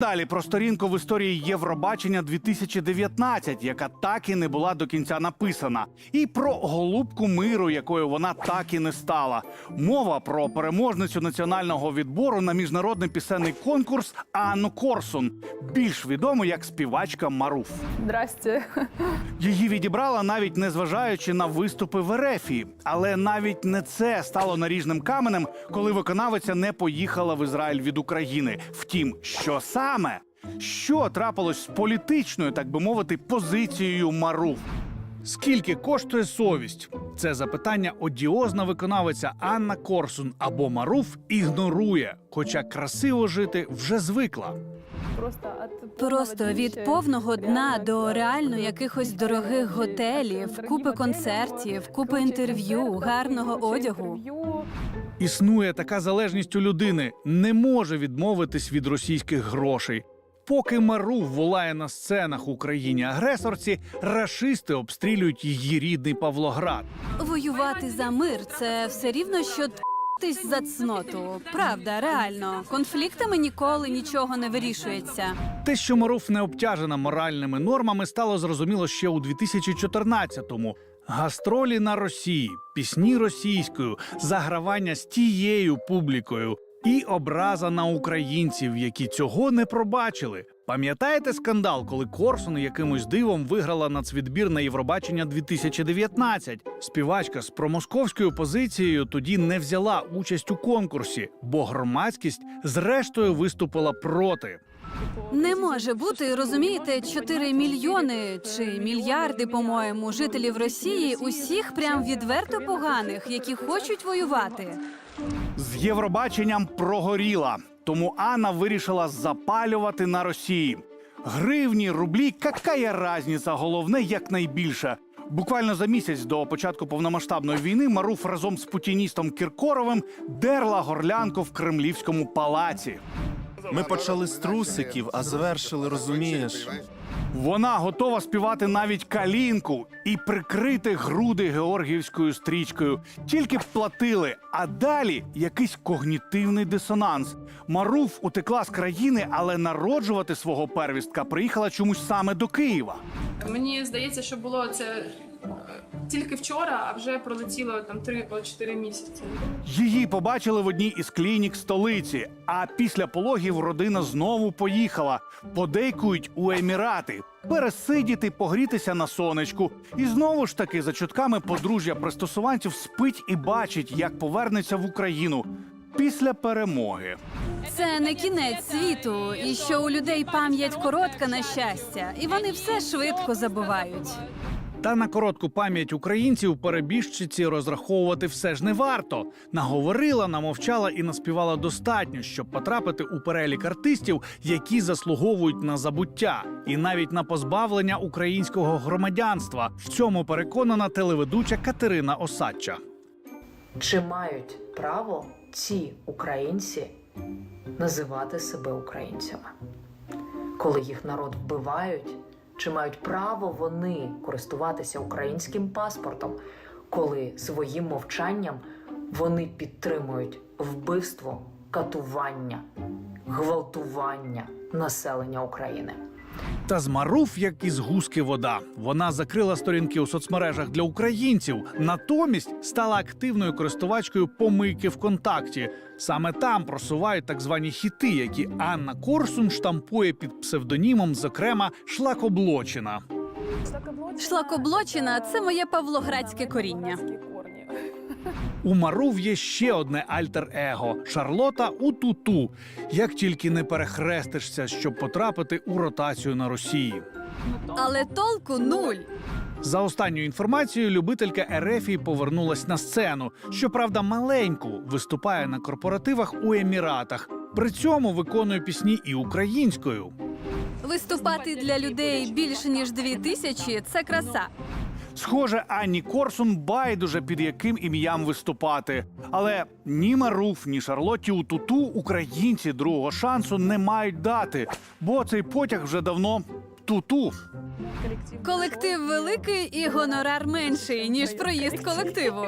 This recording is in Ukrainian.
Далі про сторінку в історії Євробачення 2019, яка так і не була до кінця написана, і про голубку миру, якою вона так і не стала. Мова про переможницю національного відбору на міжнародний пісенний конкурс Анну Корсун, більш відому як співачка Маруф. Здрасте. Її відібрала навіть незважаючи на виступи в Ерефії. Але навіть не це стало наріжним каменем, коли виконавиця не поїхала в Ізраїль від України. Втім, що саме? Що трапилось з політичною, так би мовити, позицією Маруф? Скільки коштує совість? Це запитання одіозна виконавиця Анна Корсун або Маруф ігнорує, хоча красиво жити вже звикла. Просто Просто від повного дна до реально якихось дорогих готелів, купи концертів, купи інтерв'ю, гарного одягу. Існує така залежність у людини, не може відмовитись від російських грошей. Поки Мару волає на сценах у країні агресорці, рашисти обстрілюють її рідний Павлоград. Воювати за мир це все рівно, що тись за цноту. Правда, реально. Конфліктами ніколи нічого не вирішується. Те, що Маруф не обтяжена моральними нормами, стало зрозуміло ще у 2014-му. Гастролі на Росії, пісні російською, загравання з тією публікою і образа на українців, які цього не пробачили. Пам'ятаєте скандал, коли Корсун якимось дивом виграла нацвідбір на Євробачення 2019? Співачка з промосковською позицією тоді не взяла участь у конкурсі, бо громадськість зрештою виступила проти. Не може бути, розумієте, 4 мільйони чи мільярди, по-моєму, жителів Росії, усіх прям відверто поганих, які хочуть воювати. З Євробаченням прогоріла, тому Анна вирішила запалювати на Росії. Гривні, рублі, какая разниця, головне якнайбільше. Буквально за місяць до початку повномасштабної війни Маруф разом з путіністом Кіркоровим дерла горлянку в кремлівському палаці. Ми почали з трусиків, а завершили, розумієш. Вона готова співати навіть калінку і прикрити груди георгіївською стрічкою. Тільки б платили, а далі якийсь когнітивний дисонанс. Маруф утекла з країни, але народжувати свого первістка приїхала чомусь саме до Києва. Мені здається, що було це е, тільки вчора, а вже пролетіло там 3-4 місяці. Її побачили в одній із клінік столиці. А після пологів родина знову поїхала. Подейкують у Емірати. Пересидіти, погрітися на сонечку. І знову ж таки, за чутками подружжя пристосуванців спить і бачить, як повернеться в Україну після перемоги. Це не кінець світу, і що у людей пам'ять коротка на щастя, і вони все швидко забувають. Та на коротку пам'ять українців перебіжчиці розраховувати все ж не варто. Наговорила, намовчала і наспівала достатньо, щоб потрапити у перелік артистів, які заслуговують на забуття, і навіть на позбавлення українського громадянства. В цьому переконана телеведуча Катерина Осадча. Чи мають право ці українці називати себе українцями? Коли їх народ вбивають, чи мають право вони користуватися українським паспортом, коли своїм мовчанням вони підтримують вбивство, катування, гвалтування населення України? Та з Маруф, як із гуски вода. Вона закрила сторінки у соцмережах для українців. Натомість стала активною користувачкою помийки ВКонтакті. Саме там просувають так звані хіти, які Анна Корсун штампує під псевдонімом, зокрема, шлакоблочина. Шлакоблочина це моє павлоградське коріння. У Марув є ще одне альтер-его Шарлота у туту. Як тільки не перехрестишся, щоб потрапити у ротацію на Росії. Але толку нуль. За останньою інформацією, любителька Ерефії повернулась на сцену. Щоправда, маленьку виступає на корпоративах у Еміратах. При цьому виконує пісні і українською. Виступати для людей більше ніж дві тисячі це краса. Схоже, Анні Корсун байдуже під яким ім'ям виступати. Але ні Маруф, ні Шарлотті у туту українці другого шансу не мають дати, бо цей потяг вже давно туту. Колектив великий і гонорар менший ніж проїзд колективу.